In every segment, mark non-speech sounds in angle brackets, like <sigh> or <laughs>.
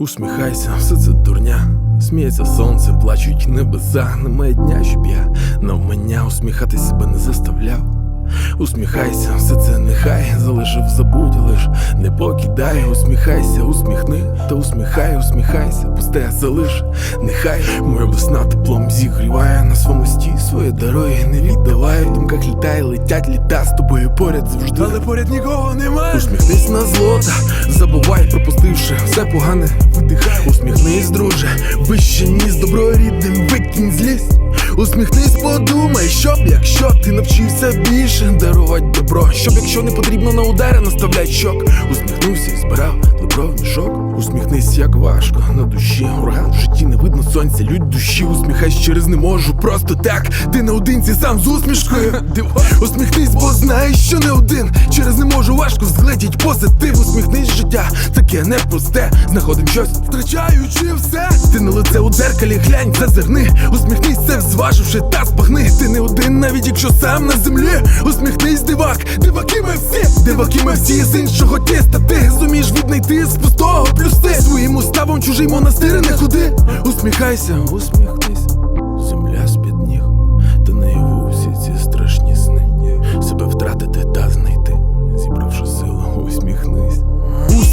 Усміхайся, все це дурня. Сміється сонце, плачуть небеса. Немає дня, щоб я навмання усміхати себе не заставляв. Усміхайся, все це нехай залишив забудь, лиш не покидай, усміхайся, усміхни, та усміхай, усміхайся, пусте залиш, нехай моя весна теплом зігріває на своєму сті свої дороги не віддавай. В думках літає, летять літа з тобою поряд завжди, але поряд нікого немає. Усміхнись на злота, забувай, пропустивши все погане, видихай. Усміхнись, друже, вище ніс добро рідним, викинь злість. Усміхнись, подумай, щоб якщо ти навчився більше дарувати добро, щоб якщо не потрібно на удари наставлять щок, усміхнувся і збирав добро в мішок. Усміхнись, як важко на душі. Ураган в житті не видно сонця, людь душі, усміхайся через не можу. Просто так, ти наодинці сам з усмішкою. <laughs> Усміхнись, бо знаєш, що не один. Через не можу важко згледіть позитив. Усміхнись, життя таке непросте. Знаходим щось, втрачаючи все. Ти на лице у дзеркалі глянь, зазирни. Усміхнись, це зваживши та спагни. Ти не один, навіть якщо сам на землі. Усміхнись, дивак, диваки ми всі, диваки ми всі з іншого тіста. Ти зумієш віднайти з пустого плюси. Своїм уставом чужий монастир не ходи. Усміхайся, усміхнись,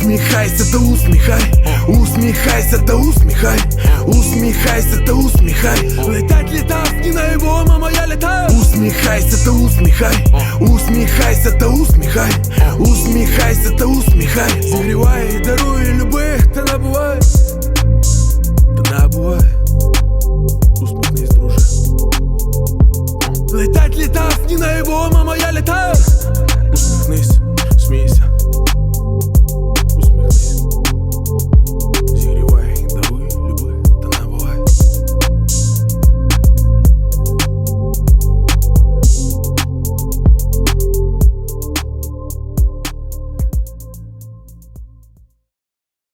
Усміхайся та усміхай, усміхайся та усміхай, усміхайся та усміхай. Летять літа, і на його мама я літаю. Усміхайся та усміхай, усміхайся та усміхай, усміхайся та усміхай. Зігріває і дарує любих, та набуває, та набуває. Усміхнись, друже. І на його мама я літаю. Усміхнись, смійся,